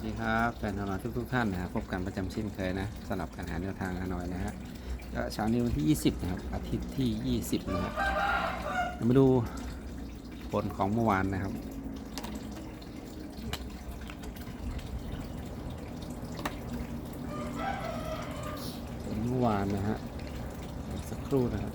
วัสดีครับแฟนฮานอยทุกทุกๆท่านนะครับพบกันประจำเช่นเคยนะสำหรับการหาแนวทางฮานอยนะฮะก็เช้านี้วันที่ 20 นะครับ อาทิตย์ที่ 20 นะครับเรามาดูผลของเมื่อวานนะครับผลเมื่อวานนะฮะสักครู่นะครับ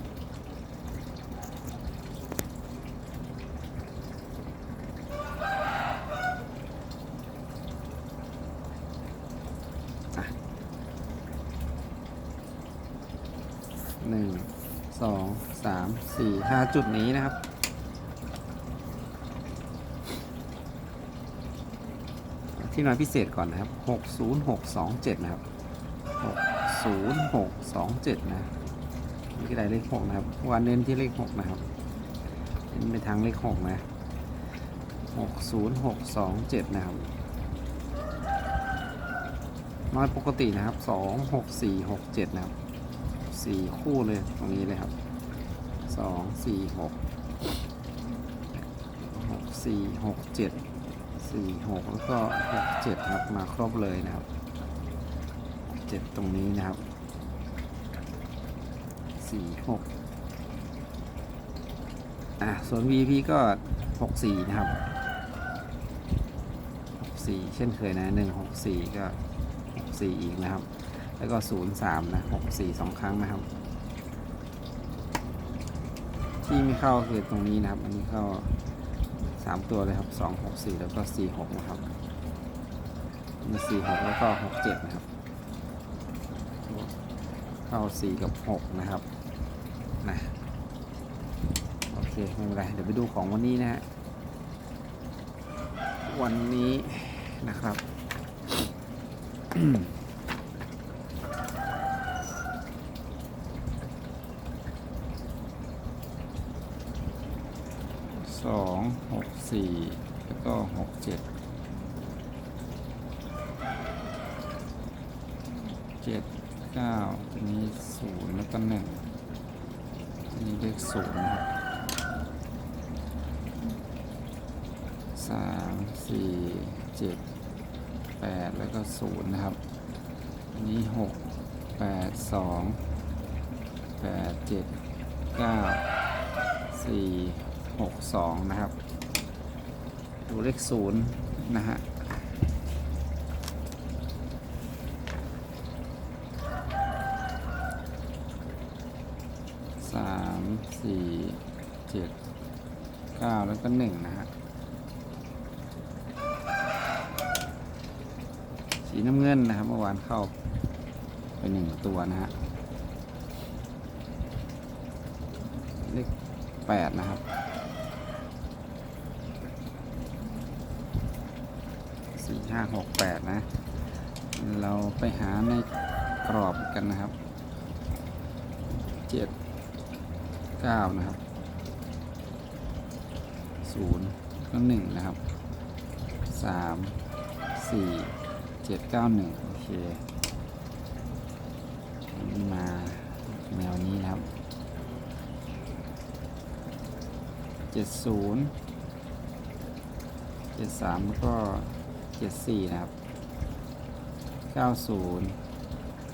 หนึ่ง สองสามสี่ห้าจุดนี้นะครับ ที่นอนพิเศษก่อนนะครับหกศูนย์หกสองเจ็ดนะครับหกศูนย์หกสองเจ็ดนะนี่ก็ได้เลขหกนะครับวันเน้นที่เลขหกนะครับเน้นไปทางเลขหกนะหกศูนย์หกสองเจ็ดนะครับน้อยปกตินะครับสองหกสี่หกเจ็ดนะครับ สี่คู่เลยตรงนี้เลยครับสองสี่หกหกสี่หกเจ็ดสี่หกแล้วก็หกเจ็ดครับมาครบเลยนะครับเจ็ดตรงนี้นะครับสี่หกอะส่วน VP ก็หกสี่นะครับหกสี่เช่นเคยนะหนึ่งหกสี่ก็หกสี่อีกนะครับ แล้วก็ 0 3 นะ6 4 2 ครั้งนะครับ ที่ไม่เข้าคือตรงนี้นะครับ อันนี้เข้า 3 ตัวเลยครับ 2 6 4 แล้วก็ 4 6 นะครับมี4 6 แล้วก็ 6 7 นะครับ เข้า 4 กับ 6 นะครับนะโอเค ไม่เป็นไร เดี๋ยวไปดูของวันนี้นะฮะวันนี้นะครับ สองหก สี่แล้วก็หกเจ็ดเจ็ดเก้านี้ศูนย์แล้วก็หนึ่งนนี้เลขศูนย์นะครับสามสี่เจ็ดแปดแล้วก็ศูนย์นะครับอันนี้หกแปดสองแปดเจ็ดเก้าสี่หกสองนะครับ ดูเลขศูนย์นะฮะสามสี่เจ็ดเก้าแล้วก็หนึ่งนะฮะสีน้ำเงินนะครับเมื่อวานเข้าไปหนึ่งตัวนะฮะเลขแปดนะครับ สี่ ห้าหกแปดนะ เราไปหาในกรอบกันนะครับเจ็ดเก้านะครับศูนย์ก็หนึ่งนะครับสามสี่เจ็ดเก้าหนึ่งโอเคนนี้มาแนวนี้นะครับเจ็ดศูนย์เจ็ดสามก็ เจ็ดสี่นะครับเก้าศูนย์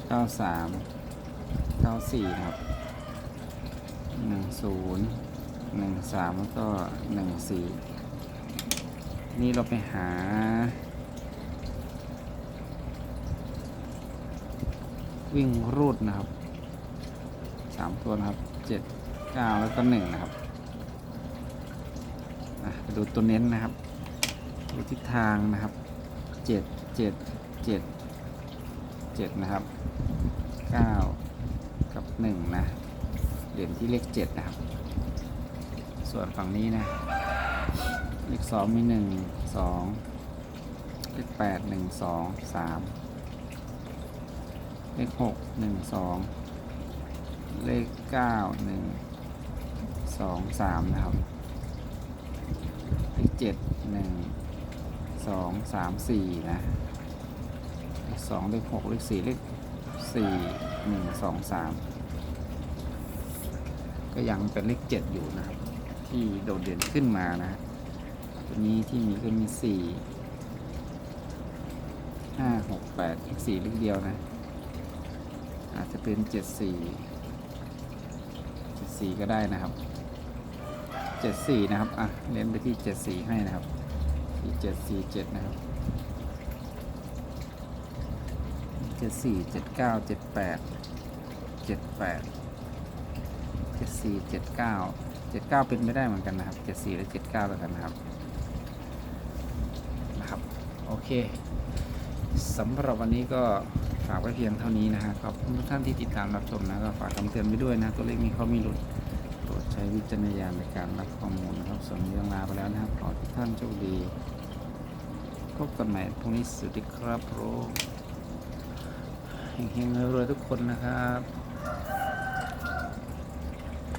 เก้าสามเก้าสี่นะครับหนึ่งศูนย์หนึ่งสามแล้วก็หนึ่งสี่นี่เราไปหา วิ่งรูดนะครับสามตัวนะครับเจ็ดเก้าแล้วก็หนึ่งนะครับ ไปดูตัวเน้นนะครับ ดูทิศทางนะครับเจ็ดเจ็ดเจ็ดเจ็ดนะครับเก้ากับหนึ่งนะเด่นที่เลขเจ็ดนะครับ ส่วนฝั่งนี้นะ เลขสองมีหนึ่งสองเลขแปดหนึ่งสองสามเลขหกหนึ่งสองเลขเก้าหนึ่งสองสามนะครับ เลขเจ็ดหนึ่ง สองสามสี่นะเลขสองเลขหกเลขสี่เลขสี่หนึ่งสองสามก็ยังเป็นเลขเจ็ดอยู่นะครับ ที่โดดเด่นขึ้นมานะฮะตัวนี้ที่มีก็มีสี่ห้าหกแปดอีกสี่เลขเดียวนะ อาจจะเป็นเจ็ดสี่เจ็ดสี่ก็ได้นะครับเจ็ดสี่นะครับ อะเน้นไปที่เจ็ดสี่ให้นะครับ ที่เจ็ดสี่เจ็ดนะครับเจ็ดสี่เจ็ดเก้าเจ็ดแปดเจ็ดแปดเจ็ดสี่เจ็ดเก้าเจ็ดเก้าเป็นไม่ได้เหมือนกันนะครับเจ็ดสี่และเจ็ดเก้าแล้วกันนะครับนะครับโอเคสำหรับวันนี้ก็ฝากไว้เพียงเท่านี้นะฮะขอบคุณทุกท่านที่ติดตามรับชมนะก็ฝากคำเตือนไว้ด้วยนะตัวเลขมีเขามีหลุด ช้วิจารณญาณในการรับข้อมูลนะครับส่วนเรื่องลาไปแล้วนะครับขอทุกท่านโชคดี พบกันใหม่พรุ่งนี้สวัสดีครับโรเฮงๆรวยๆทุกคนนะครับ